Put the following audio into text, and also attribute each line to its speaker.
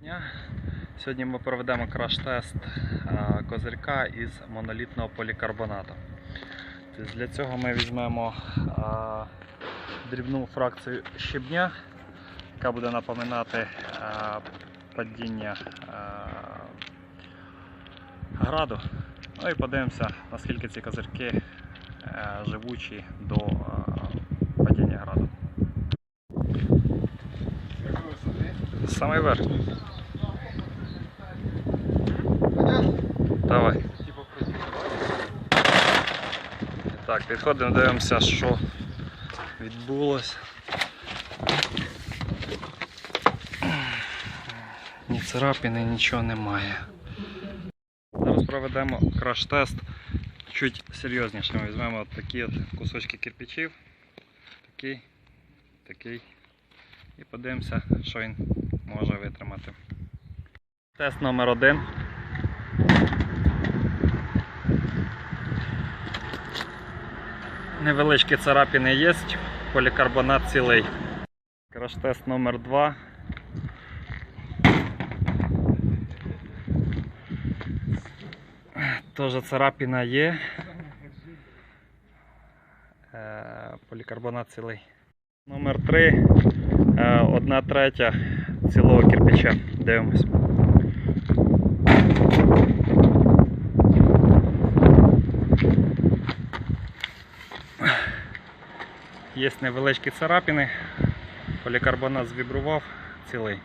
Speaker 1: Дня. Сьогодні ми проведемо краш-тест козирька із монолітного полікарбонату. Тобто Для цього ми візьмемо дрібну фракцію щебня, яка буде напоминати падіння граду. Ну і подивимося, наскільки ці козирки е, живучі до падіння граду. Самий верх. Давай. Так, підходимо, дивимося, що відбулося. Ні царапини, нічого немає. Зараз проведемо краш-тест чуть серйозніше. Ми візьмемо от такі от кусочки кирпичів. Такий, такий. І подивимося, що він може витримати. Тест номер один. Невеличкі царапини є, полікарбонат цілий. Краш-тест номер 2. Теж царапина є. Е, Полікарбонат цілий. Номер 3. Одна третя цілого кирпича. Дивимось. Є невеличкі царапини, полікарбонат звібрував цілий.